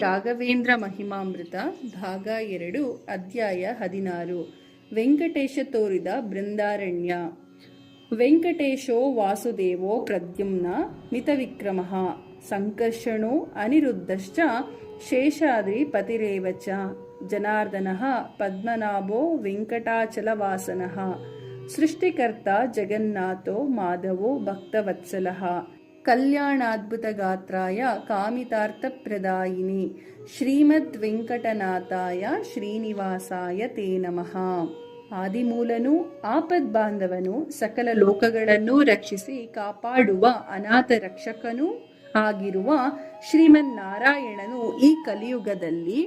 ರಾಘವೇಂದ್ರ ಮಹಿಮಾಮೃತ, ಭಾಗ ಎರಡು, ಅಧ್ಯಾಯ ಹದಿನಾರು. ವೆಂಕಟೇಶ ತೋರಿದ ಬೃಂದಾರಣ್ಯ. ವೆಂಕಟೇಶೋ ವಾಸುದೇವೋ ಪ್ರದ್ಯುಮ್ನ ಮಿತವಿಕ್ರಮ. ಸಂಕರ್ಷಣೋ ಅನಿರುದ್ಧಶ್ಚ, ಶೇಷಾದ್ರಿ ಪತಿರೇವ ಚ ಜನಾರ್ದನ ಪದ್ಮನಾಭೋ ವೆಂಕಟಾಚಲವಾಸನ. ಸೃಷ್ಟಿಕರ್ತ ಜಗನ್ನಾಥೋ ಮಾಧವೋ ಭಕ್ತವತ್ಸಲಃ. ಕಲ್ಯಾಣಾದ್ಭುತಗಾತ್ರಾಯ ಕಾಮಿತಾರ್ಥಪ್ರದಾಯಿನಿ. ಶ್ರೀಮದ್ ವೆಂಕಟನಾಥಾಯ ಶ್ರೀನಿವಾಸಾಯ ತೇ ನಮಃ. ಆದಿಮೂಲನು ಆಪದ್ ಬಾಂಧವನು ಸಕಲ ಲೋಕಗಳನ್ನು ರಕ್ಷಿಸಿ ಕಾಪಾಡುವ ಅನಾಥ ರಕ್ಷಕನೂ ಆಗಿರುವ ಶ್ರೀಮನ್ನಾರಾಯಣನು ಈ ಕಲಿಯುಗದಲ್ಲಿ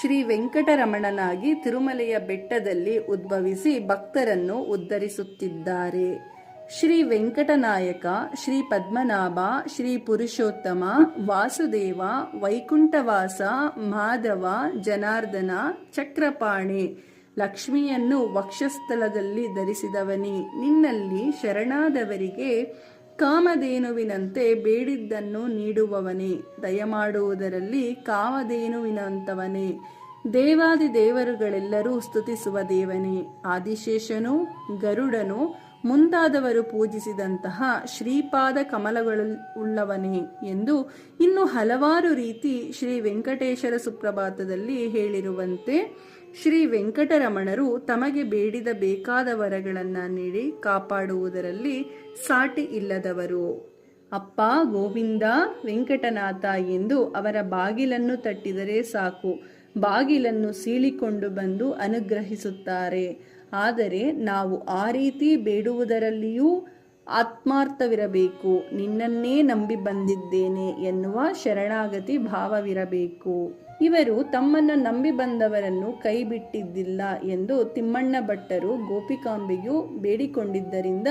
ಶ್ರೀ ವೆಂಕಟರಮಣನಾಗಿ ತಿರುಮಲೆಯ ಬೆಟ್ಟದಲ್ಲಿ ಉದ್ಭವಿಸಿ ಭಕ್ತರನ್ನು ಉದ್ಧರಿಸುತ್ತಿದ್ದಾರೆ. ಶ್ರೀ ವೆಂಕಟನಾಯಕ, ಶ್ರೀ ಪದ್ಮನಾಭ, ಶ್ರೀ ಪುರುಷೋತ್ತಮ, ವಾಸುದೇವ, ವೈಕುಂಠವಾಸ, ಮಾಧವ, ಜನಾರ್ದನ, ಚಕ್ರಪಾಣಿ, ಲಕ್ಷ್ಮಿಯನ್ನು ವಕ್ಷಸ್ಥಳದಲ್ಲಿ ಧರಿಸಿದವನಿ. ನಿನ್ನಲ್ಲಿ ಶರಣಾದವರಿಗೆ ಕಾಮಧೇನುವಿನಂತೆ ಬೇಡಿದ್ದನ್ನು ನೀಡುವವನೇ. ದಯಮಾಡುವುದರಲ್ಲಿ ಕಾಮಧೇನುವಿನಂತವನೇ. ದೇವಾದಿ ದೇವರುಗಳೆಲ್ಲರೂ ಸ್ತುತಿಸುವ ದೇವನೇ. ಆದಿಶೇಷನು, ಗರುಡನು ಮುಂತಾದವರು ಪೂಜಿಸಿದಂತಹ ಶ್ರೀಪಾದ ಕಮಲಗಳು ಉಳ್ಳವನೇ ಎಂದು ಇನ್ನು ಹಲವಾರು ರೀತಿ ಶ್ರೀ ವೆಂಕಟೇಶರ ಸುಪ್ರಭಾತದಲ್ಲಿ ಹೇಳಿರುವಂತೆ ಶ್ರೀ ವೆಂಕಟರಮಣರು ತಮಗೆ ಬೇಡಿದ ಬೇಕಾದ ವರಗಳನ್ನು ನೀಡಿ ಕಾಪಾಡುವುದರಲ್ಲಿ ಸಾಟಿ ಇಲ್ಲದವರು. ಅಪ್ಪ, ಗೋವಿಂದ, ವೆಂಕಟನಾಥ ಎಂದು ಅವರ ಬಾಗಿಲನ್ನು ತಟ್ಟಿದರೆ ಸಾಕು. ಬಾಗಿಲನ್ನು ಸೀಳಿಕೊಂಡು ಬಂದು ಅನುಗ್ರಹಿಸುತ್ತಾರೆ. ಆದರೆ ನಾವು ಆ ರೀತಿ ಬೇಡುವುದರಲ್ಲಿಯೂ ಆತ್ಮಾರ್ಥವಿರಬೇಕು. ನಿನ್ನನ್ನೇ ನಂಬಿ ಬಂದಿದ್ದೇನೆ ಎನ್ನುವ ಶರಣಾಗತಿ ಭಾವವಿರಬೇಕು. ಇವರು ತಮ್ಮನ್ನು ನಂಬಿ ಬಂದವರನ್ನು ಕೈ ಬಿಟ್ಟಿದ್ದಿಲ್ಲ ಎಂದು ತಿಮ್ಮಣ್ಣ ಭಟ್ಟರು ಗೋಪಿಕಾಂಬೆಯು ಬೇಡಿಕೊಂಡಿದ್ದರಿಂದ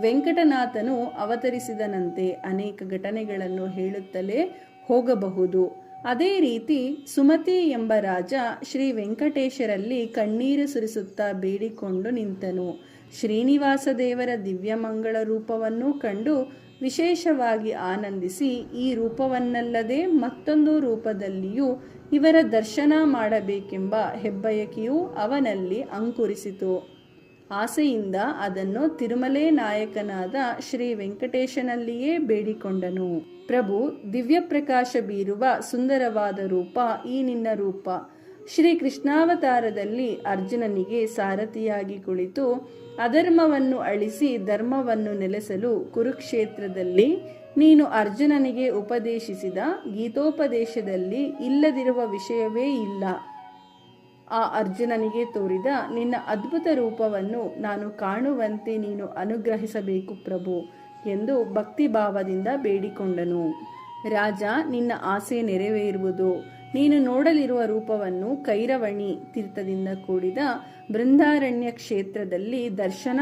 ವೆಂಕಟನಾಥನು ಅವತರಿಸಿದನಂತೆ ಅನೇಕ ಘಟನೆಗಳನ್ನು ಹೇಳುತ್ತಲೇ ಹೋಗಬಹುದು. ಅದೇ ರೀತಿ ಸುಮತಿ ಎಂಬ ರಾಜ ಶ್ರೀ ವೆಂಕಟೇಶರಲ್ಲಿ ಕಣ್ಣೀರು ಸುರಿಸುತ್ತಾ ಬೇಡಿಕೊಂಡು ನಿಂತನು. ಶ್ರೀನಿವಾಸ ದೇವರ ದಿವ್ಯಮಂಗಳ ರೂಪವನ್ನು ಕಂಡು ವಿಶೇಷವಾಗಿ ಆನಂದಿಸಿ, ಈ ರೂಪವನ್ನಲ್ಲದೆ ಮತ್ತೊಂದು ರೂಪದಲ್ಲಿಯೂ ಇವರ ದರ್ಶನ ಮಾಡಬೇಕೆಂಬ ಹೆಬ್ಬಯಕೆಯು ಅವನಲ್ಲಿ ಅಂಕುರಿಸಿತು. ಆಸೆಯಿಂದ ಅದನ್ನು ತಿರುಮಲೆ ನಾಯಕನಾದ ಶ್ರೀ ವೆಂಕಟೇಶನಲ್ಲಿಯೇ ಬೇಡಿಕೊಂಡನು. ಪ್ರಭು ದಿವ್ಯ ಪ್ರಕಾಶ ಬೀರುವ ಸುಂದರವಾದ ರೂಪ ಈ ನಿನ್ನ ರೂಪ. ಶ್ರೀ ಕೃಷ್ಣಾವತಾರದಲ್ಲಿ ಅರ್ಜುನನಿಗೆ ಸಾರಥಿಯಾಗಿ ಕುಳಿತು ಅಧರ್ಮವನ್ನು ಅಳಿಸಿ ಧರ್ಮವನ್ನು ನೆಲೆಸಲು ಕುರುಕ್ಷೇತ್ರದಲ್ಲಿ ನೀನು ಅರ್ಜುನನಿಗೆ ಉಪದೇಶಿಸಿದ ಗೀತೋಪದೇಶದಲ್ಲಿ ಇಲ್ಲದಿರುವ ವಿಷಯವೇ ಇಲ್ಲ. ಆ ಅರ್ಜುನನಿಗೆ ತೋರಿದ, ನಿನ್ನ ಅದ್ಭುತ ರೂಪವನ್ನು ನಾನು ಕಾಣುವಂತೆ ನೀನು ಅನುಗ್ರಹಿಸಬೇಕು ಪ್ರಭು ಎಂದು ಭಕ್ತಿಭಾವದಿಂದ ಬೇಡಿಕೊಂಡನು. ರಾಜ, ನಿನ್ನ ಆಸೆ ನೆರವೇರುವುದು. ನೀನು ನೋಡಲಿರುವ ರೂಪವನ್ನು ಕೈರವಣಿ ತೀರ್ಥದಿಂದ ಕೂಡಿದ ಬೃಂದಾರಣ್ಯ ಕ್ಷೇತ್ರದಲ್ಲಿ ದರ್ಶನ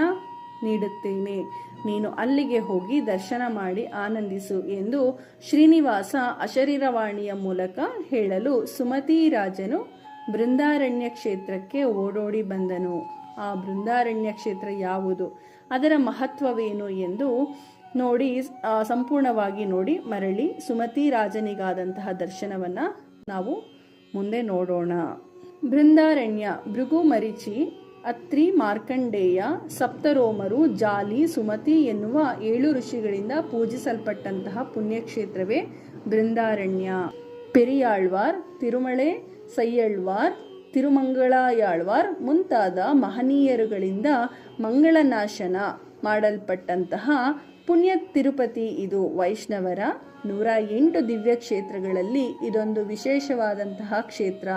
ನೀಡುತ್ತೇನೆ. ನೀನು ಅಲ್ಲಿಗೆ ಹೋಗಿ ದರ್ಶನ ಮಾಡಿ ಆನಂದಿಸು ಎಂದು ಶ್ರೀನಿವಾಸ ಅಶರೀರವಾಣಿಯ ಮೂಲಕ ಹೇಳಲು ಸುಮತಿ ರಾಜನು ಬೃಂದಾರಣ್ಯ ಕ್ಷೇತ್ರಕ್ಕೆ ಓಡೋಡಿ ಬಂದನು. ಆ ಬೃಂದಾರಣ್ಯ ಕ್ಷೇತ್ರ ಯಾವುದು? ಅದರ ಮಹತ್ವವೇನು ಎಂದು ನೋಡಿ ಸಂಪೂರ್ಣವಾಗಿ ನೋಡಿ ಮರಳಿ ಸುಮತಿ ರಾಜನಿಗಾದಂತಹ ದರ್ಶನವನ್ನ ನಾವು ಮುಂದೆ ನೋಡೋಣ. ಬೃಂದಾರಣ್ಯ, ಭೃಗು ಮರಿಚಿ, ಅತ್ರಿ ಮಾರ್ಕಂಡೇಯ, ಸಪ್ತರೋಮರು, ಜಾಲಿ, ಸುಮತಿ ಎನ್ನುವ ಏಳು ಋಷಿಗಳಿಂದ ಪೂಜಿಸಲ್ಪಟ್ಟಂತಹ ಪುಣ್ಯಕ್ಷೇತ್ರವೇ ಬೃಂದಾರಣ್ಯ. ಪೆರಿಯಾಳ್ವಾರ್, ತಿರುಮಳೆ ಸಯ್ಯಳ್ವಾರ್ ತಿರುಮಂಗಳಾಯಾಳ್ವಾರ್ ಮುಂತಾದ ಮಹನೀಯರುಗಳಿಂದ ಮಂಗಳನಾಶನ ಮಾಡಲ್ಪಟ್ಟಂತಹ ಪುಣ್ಯ ತಿರುಪತಿ ಇದು ವೈಷ್ಣವರ ನೂರ ಎಂಟು ದಿವ್ಯ ಕ್ಷೇತ್ರಗಳಲ್ಲಿ ಇದೊಂದು ವಿಶೇಷವಾದಂತಹ ಕ್ಷೇತ್ರ.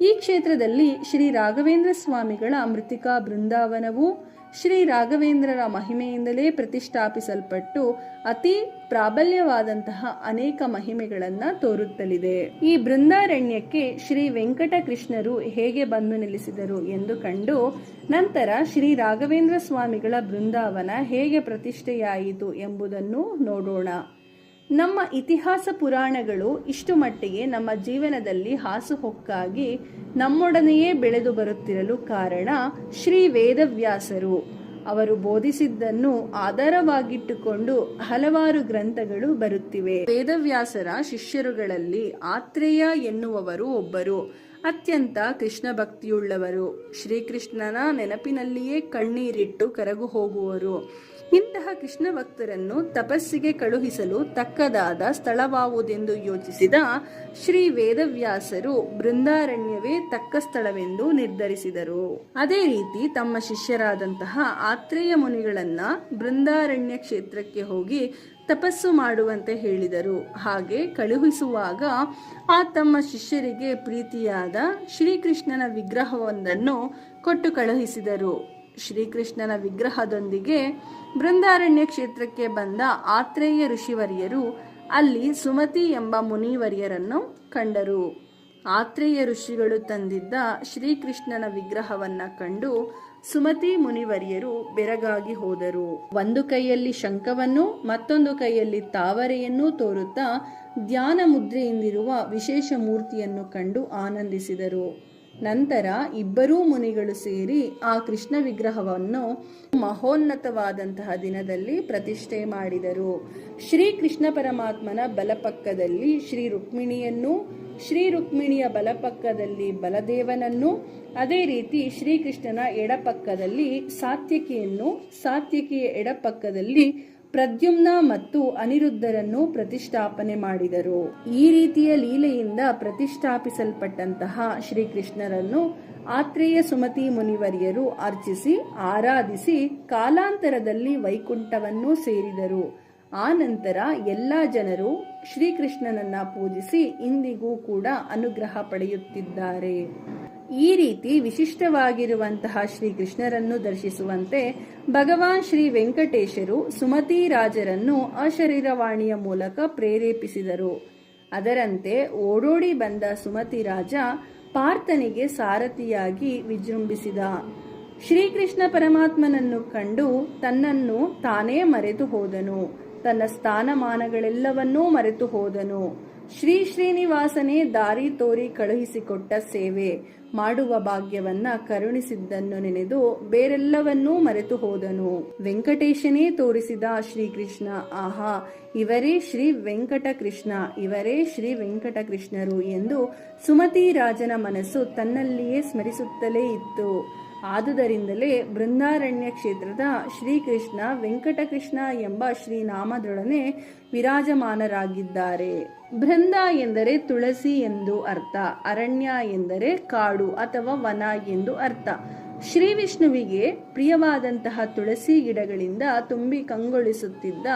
ಈ ಕ್ಷೇತ್ರದಲ್ಲಿ ಶ್ರೀ ರಾಘವೇಂದ್ರ ಸ್ವಾಮಿಗಳ ಮೃತಿಕಾ ಬೃಂದಾವನವು ಶ್ರೀ ರಾಘವೇಂದ್ರರ ಮಹಿಮೆಯಿಂದಲೇ ಪ್ರತಿಷ್ಠಾಪಿಸಲ್ಪಟ್ಟು ಅತಿ ಪ್ರಾಬಲ್ಯವಾದಂತಹ ಅನೇಕ ಮಹಿಮೆಗಳನ್ನು ತೋರುತ್ತಲಿದೆ. ಈ ಬೃಂದಾರಣ್ಯಕ್ಕೆ ಶ್ರೀ ವೆಂಕಟಕೃಷ್ಣರು ಹೇಗೆ ಬಂದು ನೆಲೆಸಿದರು ಎಂದು ಕಂಡು ನಂತರ ಶ್ರೀ ರಾಘವೇಂದ್ರ ಸ್ವಾಮಿಗಳ ಬೃಂದಾವನ ಹೇಗೆ ಪ್ರತಿಷ್ಠೆಯಾಯಿತು ಎಂಬುದನ್ನು ನೋಡೋಣ. ನಮ್ಮ ಇತಿಹಾಸ ಪುರಾಣಗಳು ಇಷ್ಟು ಮಟ್ಟಿಗೆ ನಮ್ಮ ಜೀವನದಲ್ಲಿ ಹಾಸುಹೊಕ್ಕಾಗಿ ನಮ್ಮೊಡನೆಯೇ ಬೆಳೆದು ಬರುತ್ತಿರಲು ಕಾರಣ ಶ್ರೀ ವೇದವ್ಯಾಸರು. ಅವರು ಬೋಧಿಸಿದ್ದನ್ನು ಆಧಾರವಾಗಿಟ್ಟುಕೊಂಡು ಹಲವಾರು ಗ್ರಂಥಗಳು ಬರುತ್ತಿವೆ. ವೇದವ್ಯಾಸರ ಶಿಷ್ಯರುಗಳಲ್ಲಿ ಆತ್ರೇಯ ಎನ್ನುವವರು ಒಬ್ಬರು. ಅತ್ಯಂತ ಕೃಷ್ಣ ಭಕ್ತಿಯುಳ್ಳವರು. ಶ್ರೀಕೃಷ್ಣನ ನೆನಪಿನಲ್ಲಿಯೇ ಕಣ್ಣೀರಿಟ್ಟು ಕರಗು ಹೋಗುವರು ಇಂತಹ ಕೃಷ್ಣ ಭಕ್ತರನ್ನು ತಪಸ್ಸಿಗೆ ಕಳುಹಿಸಲು ತಕ್ಕದಾದ ಸ್ಥಳವಾವುದೆಂದು ಯೋಚಿಸಿದ ಶ್ರೀ ವೇದವ್ಯಾಸರು ಬೃಂದಾರಣ್ಯವೇ ತಕ್ಕ ಸ್ಥಳವೆಂದು ನಿರ್ಧರಿಸಿದರು. ಅದೇ ರೀತಿ ತಮ್ಮ ಶಿಷ್ಯರಾದಂತಹ ಆತ್ರೇಯ ಮುನಿಗಳನ್ನ ಬೃಂದಾರಣ್ಯ ಕ್ಷೇತ್ರಕ್ಕೆ ಹೋಗಿ ತಪಸ್ಸು ಮಾಡುವಂತೆ ಹೇಳಿದರು. ಹಾಗೆ ಕಳುಹಿಸುವಾಗ ಆ ತಮ್ಮ ಶಿಷ್ಯರಿಗೆ ಪ್ರೀತಿಯಾದ ಶ್ರೀಕೃಷ್ಣನ ವಿಗ್ರಹವೊಂದನ್ನು ಕೊಟ್ಟು ಕಳುಹಿಸಿದರು. ಶ್ರೀಕೃಷ್ಣನ ವಿಗ್ರಹದೊಂದಿಗೆ ಬೃಂದಾರಣ್ಯ ಕ್ಷೇತ್ರಕ್ಕೆ ಬಂದ ಆತ್ರೇಯ ಋಷಿವರ್ಯರು ಅಲ್ಲಿ ಸುಮತಿ ಎಂಬ ಮುನಿವರ್ಯರನ್ನು ಕಂಡರು. ಆತ್ರೇಯ ಋಷಿಗಳು ತಂದಿದ್ದ ಶ್ರೀಕೃಷ್ಣನ ವಿಗ್ರಹವನ್ನ ಕಂಡು ಸುಮತಿ ಮುನಿವರ್ಯರು ಬೆರಗಾಗಿ ಹೋದರು. ಒಂದು ಕೈಯಲ್ಲಿ ಶಂಖವನ್ನು, ಮತ್ತೊಂದು ಕೈಯಲ್ಲಿ ತಾವರೆಯನ್ನೂ ತೋರುತ್ತಾ ಧ್ಯಾನ ಮುದ್ರೆಯಿಂದಿರುವ ವಿಶೇಷ ಮೂರ್ತಿಯನ್ನು ಕಂಡು ಆನಂದಿಸಿದರು. ನಂತರ ಇಬ್ಬರೂ ಮುನಿಗಳು ಸೇರಿ ಆ ಕೃಷ್ಣ ವಿಗ್ರಹವನ್ನು ಮಹೋನ್ನತವಾದಂತಹ ದಿನದಲ್ಲಿ ಪ್ರತಿಷ್ಠೆ ಮಾಡಿದರು. ಶ್ರೀ ಕೃಷ್ಣ ಪರಮಾತ್ಮನ ಬಲಪಕ್ಕದಲ್ಲಿ ಶ್ರೀ ರುಕ್ಮಿಣಿಯನ್ನು, ಶ್ರೀ ರುಕ್ಮಿಣಿಯ ಬಲಪಕ್ಕದಲ್ಲಿ ಬಲದೇವನನ್ನು, ಅದೇ ರೀತಿ ಶ್ರೀಕೃಷ್ಣನ ಎಡಪಕ್ಕದಲ್ಲಿ ಸಾತ್ಯಕಿಯನ್ನು, ಸಾತ್ಯಕಿಯ ಎಡಪಕ್ಕದಲ್ಲಿ ಪ್ರದ್ಯುಮ್ನ ಮತ್ತು ಅನಿರುದ್ಧರನ್ನು ಪ್ರತಿಷ್ಠಾಪನೆ ಮಾಡಿದರು. ಈ ರೀತಿಯ ಲೀಲೆಯಿಂದ ಪ್ರತಿಷ್ಠಾಪಿಸಲ್ಪಟ್ಟಂತಹ ಶ್ರೀಕೃಷ್ಣರನ್ನು ಆತ್ರೇಯ ಸುಮತಿ ಮುನಿವರಿಯರು ಅರ್ಚಿಸಿ, ಆರಾಧಿಸಿ, ಕಾಲಾಂತರದಲ್ಲಿ ವೈಕುಂಠವನ್ನು ಸೇರಿದರು. ಆ ನಂತರ ಎಲ್ಲ ಜನರು ಶ್ರೀಕೃಷ್ಣನನ್ನ ಪೂಜಿಸಿ ಇಂದಿಗೂ ಕೂಡ ಅನುಗ್ರಹ ಪಡೆಯುತ್ತಿದ್ದಾರೆ. ಈ ರೀತಿ ವಿಶಿಷ್ಟವಾಗಿರುವಂತಹ ಶ್ರೀಕೃಷ್ಣರನ್ನು ದರ್ಶಿಸುವಂತೆ ಭಗವಾನ್ ಶ್ರೀ ವೆಂಕಟೇಶರು ಸುಮತಿ ರಾಜರನ್ನು ಅಶರೀರವಾಣಿಯ ಮೂಲಕ ಪ್ರೇರೇಪಿಸಿದರು. ಅದರಂತೆ ಓಡೋಡಿ ಬಂದ ಸುಮತಿ ರಾಜ ಪಾರ್ಥನಿಗೆ ಸಾರಥಿಯಾಗಿ ವಿಜೃಂಭಿಸಿದ. ಶ್ರೀಕೃಷ್ಣ ಪರಮಾತ್ಮನನ್ನು ಕಂಡು ತನ್ನನ್ನು ತಾನೇ ಮರೆತು ಹೋದನು. ತನ್ನ ಸ್ಥಾನಮಾನಗಳೆಲ್ಲವನ್ನೂ ಮರೆತು ಹೋದನು. ಶ್ರೀ ಶ್ರೀನಿವಾಸನೇ ದಾರಿ ತೋರಿ ಕಳುಹಿಸಿಕೊಟ್ಟ ಸೇವೆ. ಮಾಡುವ ಭಾಗ್ಯವನ್ನ ಕರುಣಿಸಿದ್ದನ್ನು ನೆನೆದು ಬೇರೆಲ್ಲವನ್ನೂ ಮರೆತು ಹೋದನು. ವೆಂಕಟೇಶನೇ ತೋರಿಸಿದ ಶ್ರೀಕೃಷ್ಣ, ಆಹಾ, ಇವರೇ ಶ್ರೀ ವೆಂಕಟಕೃಷ್ಣ, ಇವರೇ ಶ್ರೀ ವೆಂಕಟಕೃಷ್ಣರು ಎಂದು ಸುಮತಿ ರಾಜನ ಮನಸ್ಸು ತನ್ನಲ್ಲಿಯೇ ಸ್ಮರಿಸುತ್ತಲೇ ಇತ್ತು. ಆದುದರಿಂದಲೇ ಬೃಂದಾರಣ್ಯ ಕ್ಷೇತ್ರದ ಶ್ರೀಕೃಷ್ಣ ವೆಂಕಟಕೃಷ್ಣ ಎಂಬ ಶ್ರೀನಾಮದೊಡನೆ ವಿರಾಜಮಾನರಾಗಿದ್ದಾರೆ. ಬೃಂದ ಎಂದರೆ ತುಳಸಿ ಎಂದು ಅರ್ಥ, ಅರಣ್ಯ ಎಂದರೆ ಕಾಡು ಅಥವಾ ವನ ಎಂದು ಅರ್ಥ. ಶ್ರೀ ವಿಷ್ಣುವಿಗೆ ಪ್ರಿಯವಾದಂತಹ ತುಳಸಿ ಗಿಡಗಳಿಂದ ತುಂಬಿ ಕಂಗೊಳಿಸುತ್ತಿದ್ದ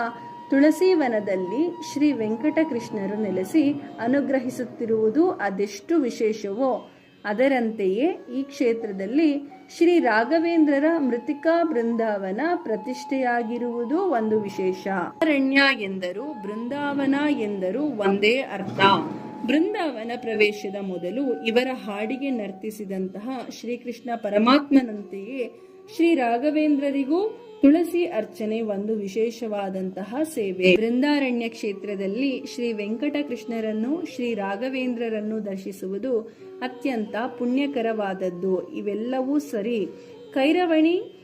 ತುಳಸಿ ವನದಲ್ಲಿ ಶ್ರೀ ವೆಂಕಟಕೃಷ್ಣರು ನೆಲೆಸಿ ಅನುಗ್ರಹಿಸುತ್ತಿರುವುದು ಅದೆಷ್ಟು ವಿಶೇಷವೋ. ಅದರಂತೆಯೇ ಈ ಕ್ಷೇತ್ರದಲ್ಲಿ ಶ್ರೀ ರಾಘವೇಂದ್ರರ ಮೃತಿಕಾ ಬೃಂದಾವನ ಪ್ರತಿಷ್ಠೆಯಾಗಿರುವುದು ಒಂದು ವಿಶೇಷ. ಅರಣ್ಯ ಎಂದರು, ಬೃಂದಾವನ ಎಂದರು ಒಂದೇ ಅರ್ಥ. ಬೃಂದಾವನ ಪ್ರವೇಶದ ಮೊದಲು ಇವರ ಹಾಡಿಗೆ ನರ್ತಿಸಿದಂತಹ ಶ್ರೀಕೃಷ್ಣ ಪರಮಾತ್ಮನಂತೆಯೇ ಶ್ರೀ ರಾಘವೇಂದ್ರರಿಗೂ ತುಳಸಿ ಅರ್ಚನೆ ಒಂದು ವಿಶೇಷವಾದಂತಹ ಸೇವೆ. ಬೃಂದಾರಣ್ಯ ಕ್ಷೇತ್ರದಲ್ಲಿ ಶ್ರೀ ವೆಂಕಟಕೃಷ್ಣರನ್ನು, ಶ್ರೀ ರಾಘವೇಂದ್ರರನ್ನು ದರ್ಶಿಸುವುದು ಅತ್ಯಂತ ಪುಣ್ಯಕರವಾದದ್ದು. ಇವೆಲ್ಲವೂ ಸರಿ ಕೈರವಣಿ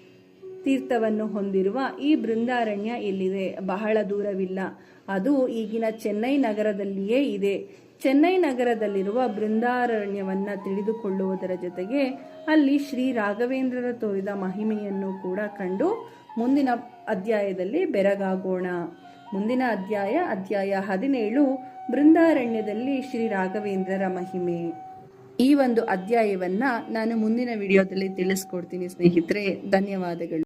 ತೀರ್ಥವನ್ನು ಹೊಂದಿರುವ ಈ ಬೃಂದಾರಣ್ಯ ಎಲ್ಲಿದೆ ಬಹಳ ದೂರವಿಲ್ಲ. ಅದು ಈಗಿನ ಚೆನ್ನೈ ನಗರದಲ್ಲಿಯೇ ಇದೆ. ಚೆನ್ನೈ ನಗರದಲ್ಲಿರುವ ಬೃಂದಾರಣ್ಯವನ್ನು ತಿಳಿದುಕೊಳ್ಳುವುದರ ಜೊತೆಗೆ ಅಲ್ಲಿ ಶ್ರೀ ರಾಘವೇಂದ್ರರ ತೋರಿದ ಮಹಿಮೆಯನ್ನು ಕೂಡ ಕಂಡು ಮುಂದಿನ ಅಧ್ಯಾಯದಲ್ಲಿ ಬೆರಗಾಗೋಣ. ಮುಂದಿನ ಅಧ್ಯಾಯ ಅಧ್ಯಾಯ ಹದಿನೇಳು, ಬೃಂದಾರಣ್ಯದಲ್ಲಿ ಶ್ರೀ ರಾಘವೇಂದ್ರರ ಮಹಿಮೆ. ಈ ಒಂದು ಅಧ್ಯಾಯವನ್ನ ನಾನು ಮುಂದಿನ ವಿಡಿಯೋದಲ್ಲಿ ತಿಳಿಸ್ಕೊಡ್ತೀನಿ ಸ್ನೇಹಿತರೆ. ಧನ್ಯವಾದಗಳು.